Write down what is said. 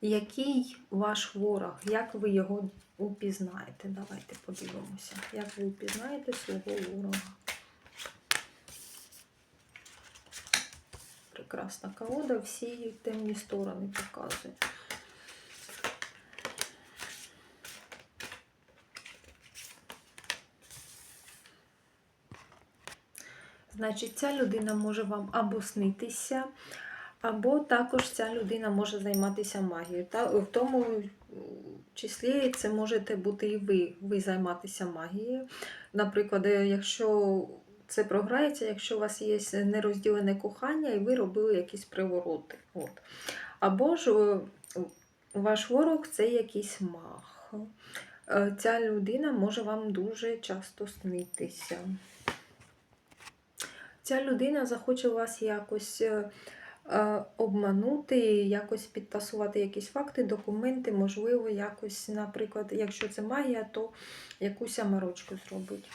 Який ваш ворог? Як ви його упізнаєте? Давайте подивимося. Як ви упізнаєте свого ворога? Прекрасна колода, всі темні сторони показує. Значить, ця людина може вам або снитися, або також ця людина може займатися магією. Та, в тому числі це можете бути і ви, ви займатися магією. Наприклад, е, якщо це програється, якщо у вас є нерозділене кохання, і ви робили якісь привороти. От. Або ж е, ваш ворог це якийсь маг. Е, Ця людина може вам дуже часто снитися. Ця людина захоче вас якось обманути, якось підтасувати якісь факти, документи, можливо, якось, наприклад, якщо це магія, то якусь амарочку зробить.